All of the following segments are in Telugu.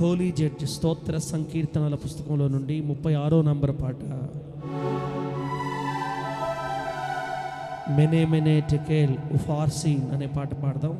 హోలీ జడ్జ్ స్తోత్ర సంకీర్తనల పుస్తకంలో నుండి ముప్పై ఆరో నంబర్ పాట. మెనే మెనే టెకేల్ ఉఫార్సీన్ అనే పాట పాడదాం.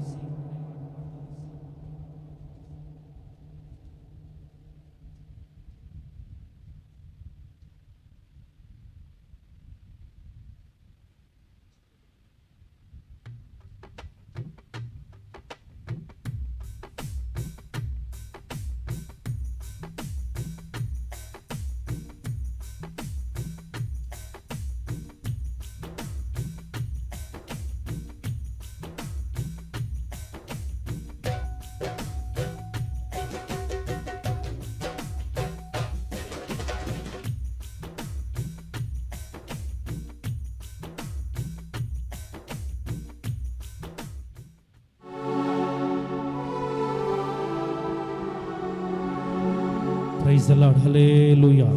ప్రైజ్ అలాడ్ లార్డ్ హల్లెలూయా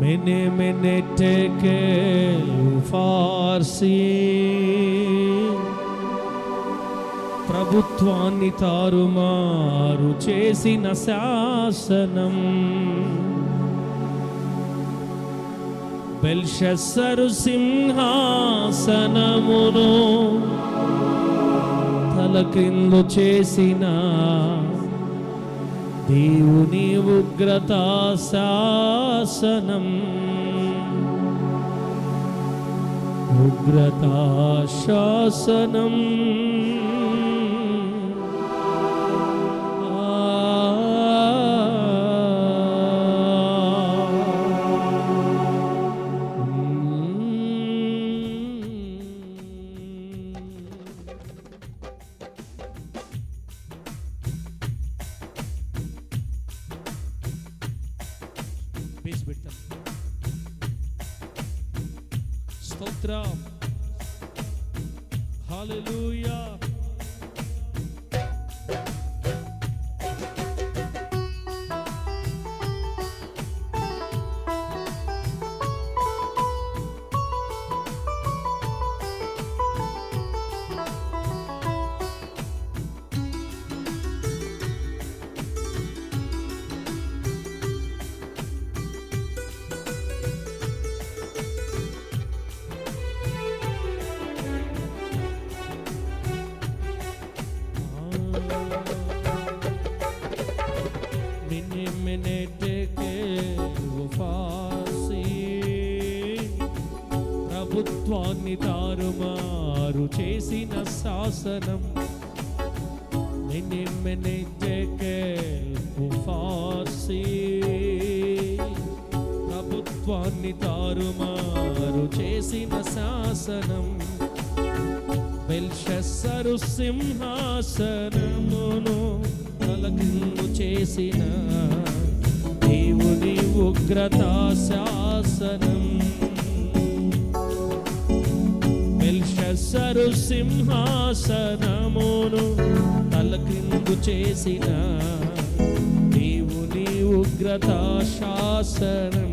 మెనే మెనే టెకేల్ ప్రభుత్వాన్ని తారుమారు చేసిన శాసనం బెల్షస్సరు సింహాసనమును తల క్రిందు చేసిన దేవుని ఉగ్రతా శాసనం ఉగ్రతా శాసనం స్తోత్రం. హల్లెలూయా ప్రభుత్వాన్ని తారుమారు చేసిన శాసనం. మిని మినిటికి ప్రభుత్వాన్ని తారుమారు చేసిన శాసనం. బెల్షస్సరు సింహాసనమును తలకిందు చేసిన దేవుని ఉగ్రత శాసనం. సరు సింహాసనమును తలక్రిందు చేసిన దేవుని ఉగ్రత శాసనం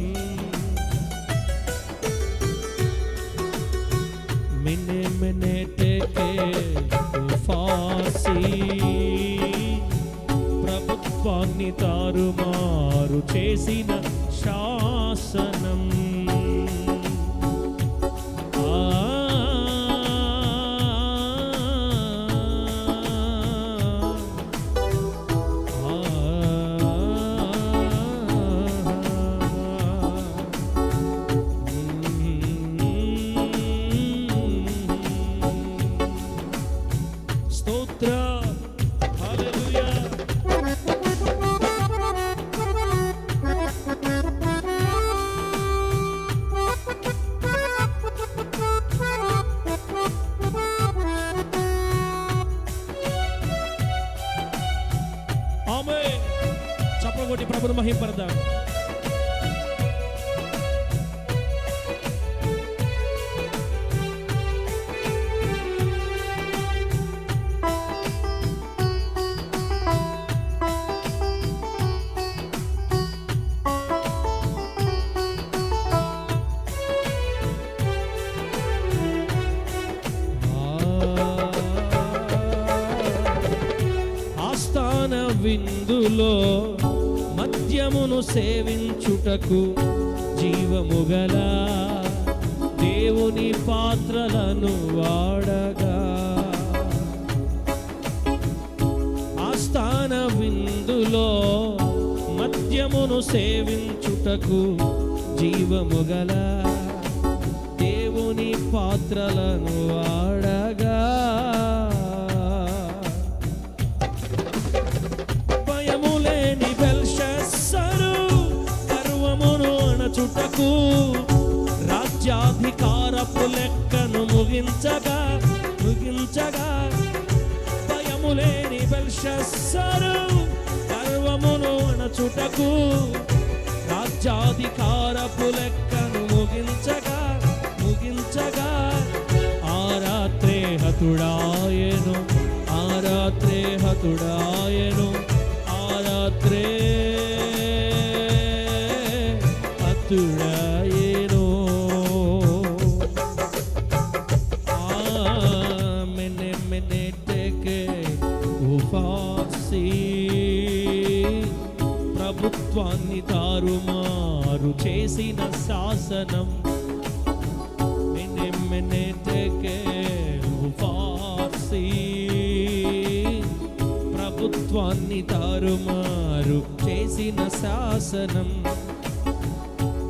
మినే మినే టెకే ఫాసి ప్రభుత్వాన్ని తారుమారు చేసిన శాసనం. మహింపరదాం విందులో మద్యమును సేవించుటకు జీవముగల దేవుని పాత్రలను వాడగా. ఆస్థాన విందులో మద్యమును సేవించుటకు జీవముగల దేవుని పాత్రలను వాడగా. చుట్టకు రాజ్యాధికారపు లెక్కను ముగించగా ముగించగా భయము లేని బెల్షస్సరు గర్వమును అణచుటకు రాజ్యాధికారపు లెక్కను ముగించగా ముగించగా ఆ రాత్రే హతుడాయను ఆ రాత్రే హతుడాయను ఆ రాత్రే హతుడాయను మెనే టెకే ఉపాసి ప్రభుత్వాన్ని తారుమారు చేసిన శాసనం మెనే మెనే టెకే ఉపాసి ప్రభుత్వాన్ని తారుమారు చేసిన శాసనం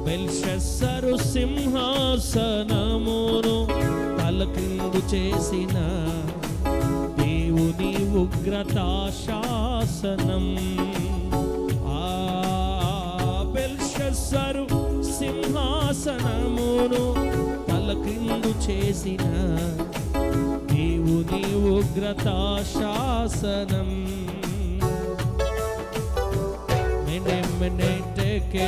బెల్షస్సరు సింహాసనమును తలకిందు చేసిన దేవుని ఉగ్రతా శాసనం ఆ బెల్షస్సరు సింహాసనమును తలకిందు చేసిన దేవుని ఉగ్రతా శాసనం మెనే టేకే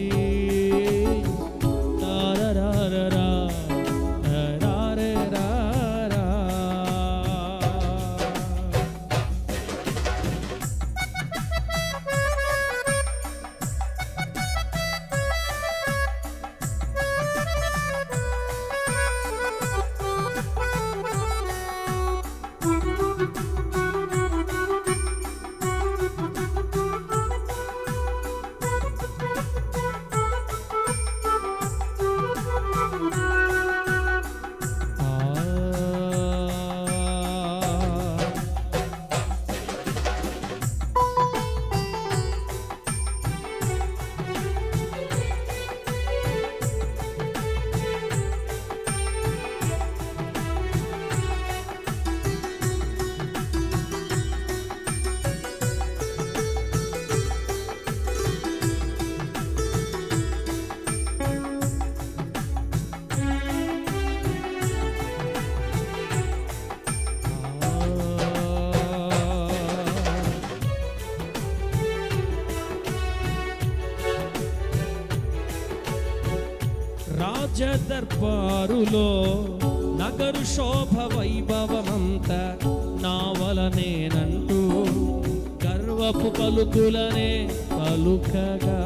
రాజదర్బారులో నగరు శోభ వైభవమంత నావలనేనంటూ గర్వపు పలుకులనే పలుకగా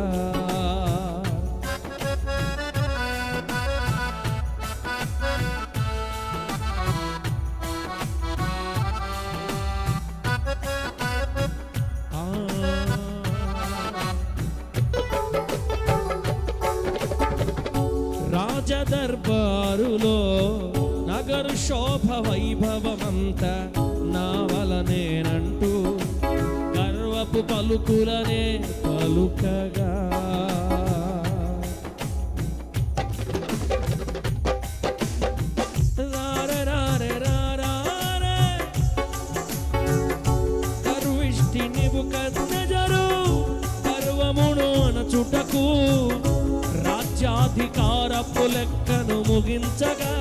రాజదర్బారులో నగరు శోభ వైభవమంత నా వలనేనంటూ గర్వపు పలుకులనే పలుకగా. రారె అధికారపు లెక్కను ముగించగా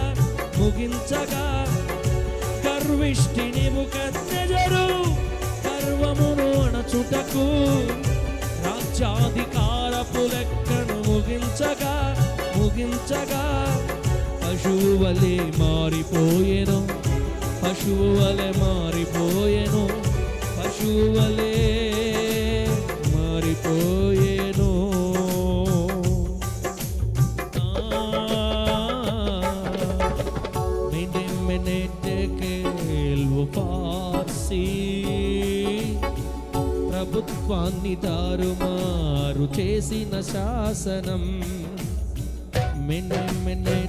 ముగించగా. గర్విష్ఠిని నిబుకద్నెజరు గర్వమును అణచుటకు. రాజ్యాధికారపు లెక్కను ముగించగా ముగించగా. పశువు వలె మారిపోయెను పశువు వలె మారిపోయెను పశువు ప్రభుత్వాన్ని తారుమారు చేసిన శాసనం. మెన్నె మెన్నె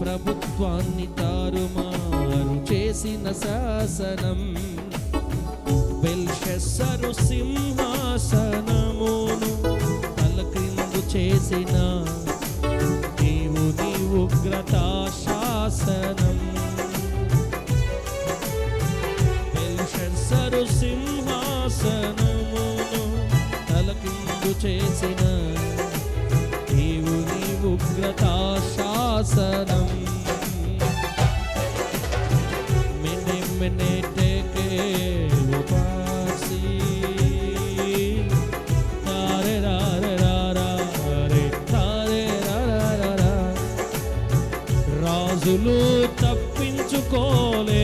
ప్రభుత్వాన్ని తారుమారు చేసిన శాసనం. బెల్షెస్సరు సింహాసనమును తలక్రిందు చేసిన దేవుని ఉగ్రతా శాసనం.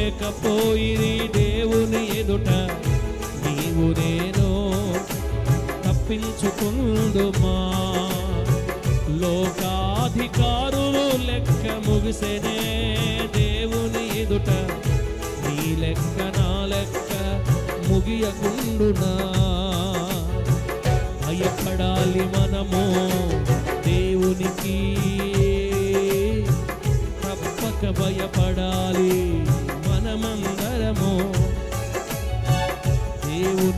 లేకపోయి దేవుని ఎదుట. నీవు నేను తప్పించుకుందుమా? లోకాధికారులు లెక్క ముగిసెనే దేవుని ఎదుట. నీ లెక్క నా లెక్క ముగియకుండునా? భయపడాలి మనము దేవునికి. తప్పక భయపడాలి.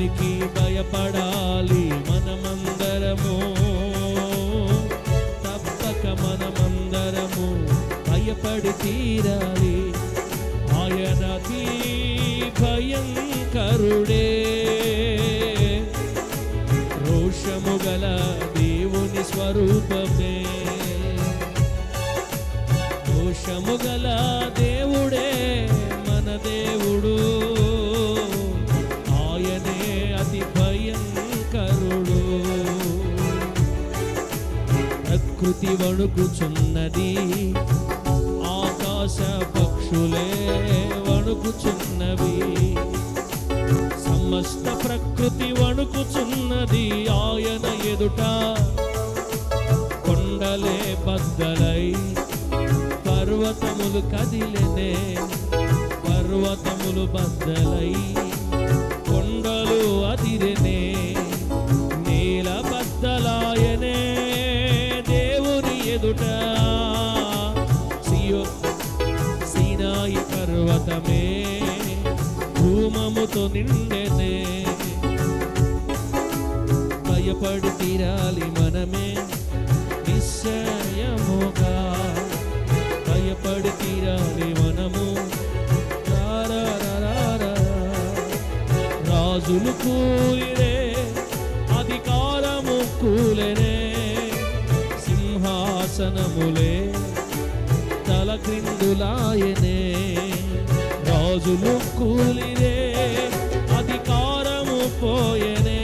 దేవునికి భయపడాలి మనమందరము. తప్పక మనమందరము భయపడి తీరాలి. ఆయనకి భయంకరుడే. రోషము గల దేవుని స్వరూపమే. రోషము గల కదిలెనే పర్వతములు బద్దలై కొండలు అదిరెనే నీల బద్దలాయనే దేవుని ఎదుట సియో సీనాయి పర్వతమే ధూమముతో నిండెనే. భయపడి తీరాలి మనమే నిశ్చయముగా. భయపడి తీరాలి రాజులు కూలినే అధికారము కూలనే. సింహాసనములే తల క్రిందులాయనే రాజులు కూలినే అధికారము పోయనే.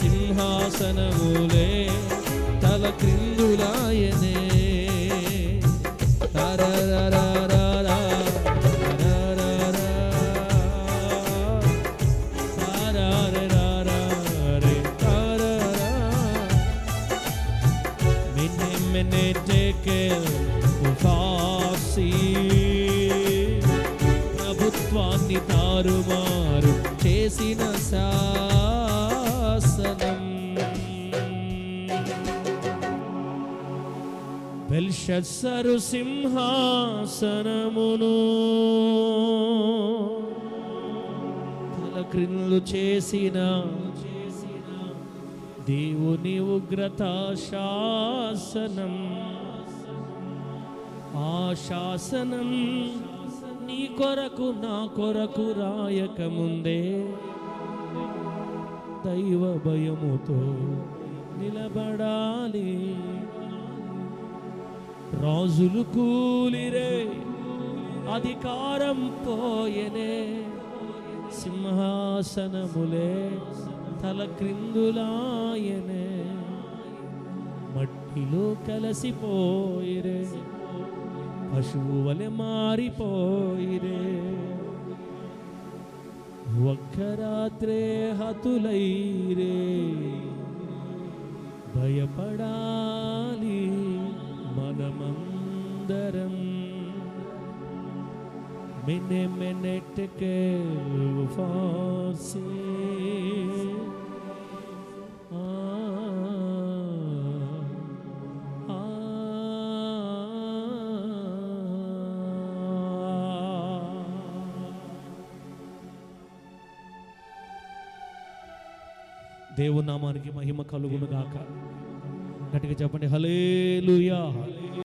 సింహాసనములే తల క్రిందులాయనే చేసిన శాసనం. బెల్షస్సరు సింహాసనమును తల చేసిన దేవుని ఉగ్రత శాసనం. ఆ శాసనం నీ కొరకు నా కొరకు రాయక ముందే దైవ భయముతో నిలబడాలి. రాజులు కూలిరే అధికారం పోయనే. సింహాసనములే తల క్రిందులాయనే మట్టిలో కలసిపోయిరే. పశువు వలె మారిపోయిరే. ఒక్క రాత్రే హతులైరే. భయపడాలి మనమందరం. మెనె మెనెట్కే ఫాసే దేవునామానికి మహిమ కలుగును గాక గట్టిగా చెప్పండి హలేలుయా